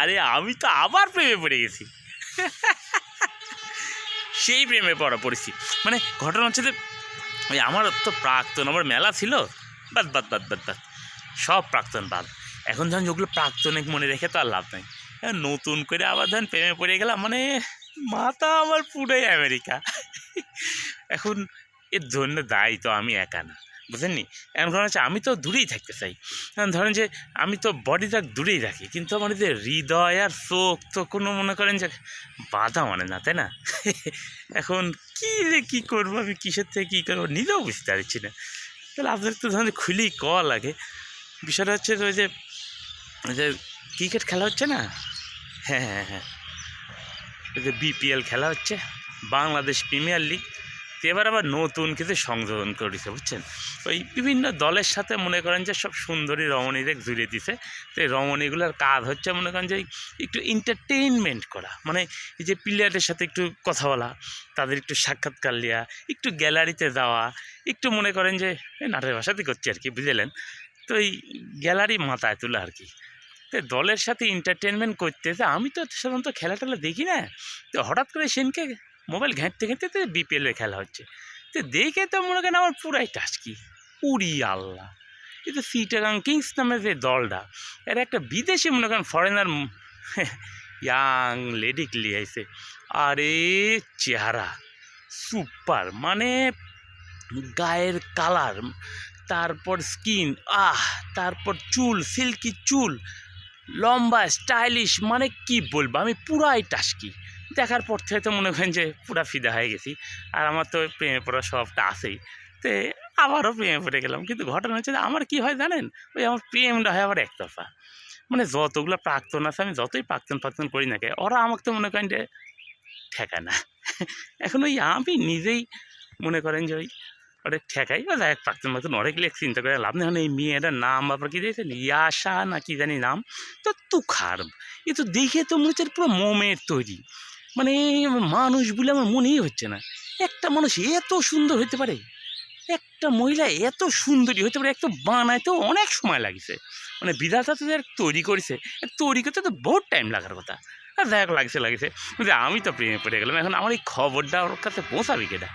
আরে আমি তো আবার প্রেমে পড়ে গেছি। সেই প্রেমে পড়া পড়েছি। মানে ঘটনা হচ্ছে যে, ওই আমার তো প্রাক্তন, আমার মেলা ছিল, বাদ বাদ বাদ বাদ বাদ, সব প্রাক্তন বাদ। এখন যখন যেগুলো প্রাক্তনিক মনে রেখে তো আর লাভ নাই। নতুন করে আবার ধরেন প্রেমে পড়ে গেলাম মানে মাথা আমার পুরোই আমেরিকা। এখন এর জন্য দায়ী তো আমি একা না। বুঝলেননি এমন ধরেন হচ্ছে আমি তো দূরেই থাকতে চাই। ধরেন যে আমি তো বডিটা দূরেই রাখি, কিন্তু আমার যে হৃদয় আর চোখ তো কোনো মনে করেন যে বাধা মানে না, তাই না? এখন কী রে কী করব? আমি কিসের থেকে কী করব? নিজেও বুঝতে পারছি না। তাহলে আপনার তো ধরেন খুলেই কল লাগে বিষয়টা হচ্ছে ওই যে যে ক্রিকেট খেলা হচ্ছে না? হ্যাঁ হ্যাঁ হ্যাঁ। ওই যে বিপিএল খেলা হচ্ছে, বাংলাদেশ প্রিমিয়ার লিগ। তো এবার আবার নতুন কিছু সংযোজন করেছে, বুঝছেন? ওই বিভিন্ন দলের সাথে মনে করেন যে সব সুন্দরী রমণীদের জুড়ে দিছে। তো এই রমণীগুলোর কাজ হচ্ছে মনে করেন যে একটু এন্টারটেইনমেন্ট করা। মানে এই যে প্লেয়ারের সাথে একটু কথা বলা, তাদের একটু সাক্ষাৎকার নেওয়া, একটু গ্যালারিতে যাওয়া, একটু মনে করেন যে নাটের ভাষাতে করছি আর কি, বুঝলেন? তো এই গ্যালারি মাথায় তোলা আর কি। তো দলের সাথে এন্টারটেনমেন্ট করতে আমি তো সাধারণত খেলা টেলা দেখি না। তো হঠাৎ করে সেনকে মোবাইল ঘেঁটতে ঘাঁটতে তো বিপিএলের খেলা হচ্ছে। তো দেখে তো মনে করেন আমার পুরাই টাচকি উড়ি আল্লাহ। এই তো সিটাগাং কিংস নামের যে দলটা, এর একটা বিদেশি মনে করেন ফরেনার ইয়াং লেডি লিয়াইছে আরে চেহারা সুপার মানে গায়ের কালার তারপর স্কিন আহ, তারপর চুল সিল্কি চুল, লম্বা স্টাইলিশ মানে কি বলব? আমি পুরাই টাস্কি। দেখার পর থেকে তো মনে করেন যে পুরা ফিদা হয়ে গেছি। আর আমার তো প্রেমে পড়া সবটা আছেই। তো আবারও প্রেমে পড়ে গেলাম। কিন্তু ঘটনা হচ্ছে আমার কি হয় জানেন? ওই আমার প্রেমটা হয় আবার একতরফা। মানে যতগুলো প্রাক্তন আছে, আমি যতই প্রাক্তন প্রাক্তন করি না কে ওরা আমাকে তো মনে করেন যে ঠেকায় না। এখন ওই আমি নিজেই মনে করেন যে ওই ওটা ঠেকাই। বা যাই হোক, প্রাক্তন প্রাক্তন লেখ চিন্তা করে লাভ নেই। এখন এই মেয়েটার নাম বাবার কি দিয়েছেন ইয়াশা না কি জানি নাম? তো তুখার এ তো দেখে তো মনে হচ্ছে পুরো মোমের তৈরি। মানে মানুষ বলে আমার মনেই হচ্ছে না। একটা মানুষ এত সুন্দর হতে পারে, একটা মহিলা এত সুন্দরী হতে পারে, একটা বানাইতেও অনেক সময় লাগছে। মানে বিধাতা তো তৈরি করেছে তৈরি করতে তো বহুত টাইম লাগার কথা। আর দেখ, লাগছে লাগছে। আমি তো প্রেমে পড়ে গেলাম। এখন আমার এই খবরটা ওর কাছে পৌঁছাবি কেটা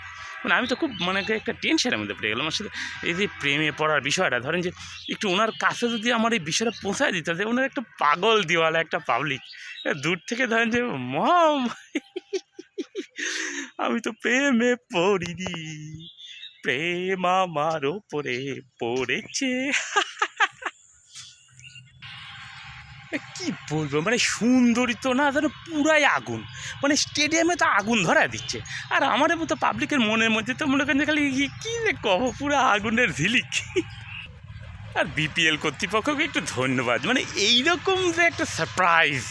মানে আমি তো খুব মানে একটা টেনশনের মধ্যে পড়ে গেলাম। আসলে এই যে প্রেমে পড়ার বিষয়টা, ধরেন যে একটু ওনার কাছে যদি আমার এই বিষয়টা পৌঁছায় দিত, যে ওনার একটা পাগল দিওয়ালা, একটা পাবলিক দূর থেকে ধরেন যে, মম, আমি তো প্রেমে পড়িনি, প্রেম আমার ওপরে পড়েছে। কি বলব? মানে সুন্দরী তো না, যেন পুরাই আগুন। মানে স্টেডিয়ামে তো আগুন ধরা দিচ্ছে। আর আমার মতো পাবলিকের মনের মধ্যে তো মনে করেন যে খালি কি- কি যে কব? পুরো আগুনের ঝিলিক। আর বিপিএল কর্তৃপক্ষকে একটু ধন্যবাদ। মানে এইরকম যে একটা সারপ্রাইজ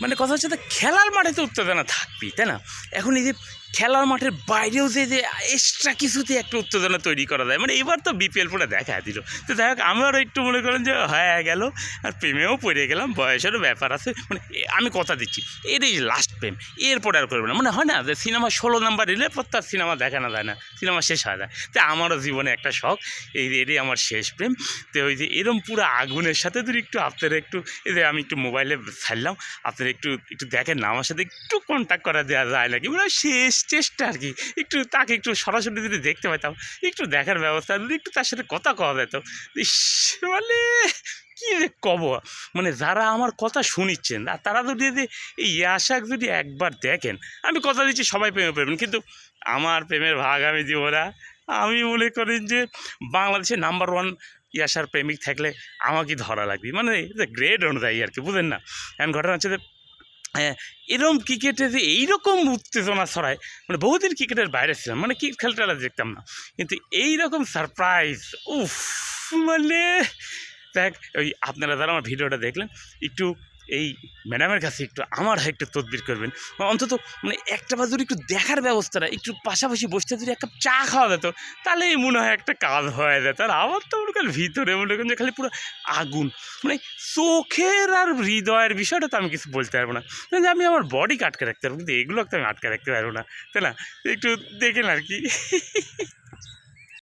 মানে কথা হচ্ছে তো খেলার মাঠে তো উত্তেজনা থাকবেই, তাই না? এখন এই যে খেলার মাঠের বাইরেও যে যে এক্সট্রা কিছুতে একটা উত্তেজনা তৈরি করা যায়। মানে এবার তো বিপিএল পুরো দেখা দিল। তো হোক আমিও একটু মনে করেন যে হয়ে গেল আর প্রেমেও পড়ে গেলাম, বয়সেরও ব্যাপার আছে। মানে আমি কথা দিচ্ছি এটাই লাস্ট প্রেম, এরপরে আর করবে না। মানে হয় না যে সিনেমা ষোলো নাম্বার এলে পর তার সিনেমা দেখানো যায় না সিনেমা শেষ হয় না তো আমারও জীবনে একটা শখ, এই এটাই আমার শেষ প্রেম। তো ওই যে এরম পুরো আগুনের সাথে যদি একটু আপনারা একটু, এই যে আমি একটু মোবাইলে ছাড়লাম, আপনারা একটু একটু দেখেন না, আমার সাথে একটু কন্ট্যাক্ট করা দেওয়া যায় নাকি? মানে শেষ চেষ্টা আর কি। একটু তাকে একটু সরাসরি যদি দেখতে পাইতাম, একটু দেখার ব্যবস্থা, যদি একটু তার সাথে কথা কওয়া যেত। ইস মানে কী যে কব? মানে যারা আমার কথা শুনিচ্ছেন, আর তারা যদি যে এই ইয়াশাক যদি একবার দেখেন, আমি কথা দিচ্ছি সবাই প্রেমে পেবেন কিন্তু আমার প্রেমের ভাগ আমি দিব না। আমি মনে করি যে বাংলাদেশের নাম্বার ওয়ান ইয়াশার প্রেমিক থাকলে আমাকে ধরা লাগবে। মানে গ্রেড অনুযায়ী আর কি, বুঝেন না? এখন ঘটনা হচ্ছে যে এরম ক্রিকেটে যে এইরকম উত্তেজনা ছড়ায় মানে বহুদিন ক্রিকেটের বাইরে ছিলাম মানে ক্রিকেট খেলাটা দেখতাম না, কিন্তু এই রকম সারপ্রাইজ উফ মানে দেখ, ওই আপনারা যারা আমার ভিডিওটা দেখলেন, একটু এই ম্যাডামের কাছে একটু আমার একটু তদবির করবেন। অন্তত মানে একটা যদি একটু দেখার ব্যবস্থাটা একটু পাশাপাশি বসতে যদি এক কাপ চা খাওয়া যেত, তাহলে মনে হয় একটা কাজ হয়ে যেত। আর আমার তো মনে করেন ভিতরে মনে করেন যে খালি পুরো আগুন। মানে চোখের আর হৃদয়ের বিষয়টা তো আমি কিছু বলতে পারব না। যে আমি আমার বডিকে আটকে রাখতে পারব, কিন্তু এগুলো তো আমি আটকে রাখতে পারব না। তাই না? একটু দেখেন আর কি।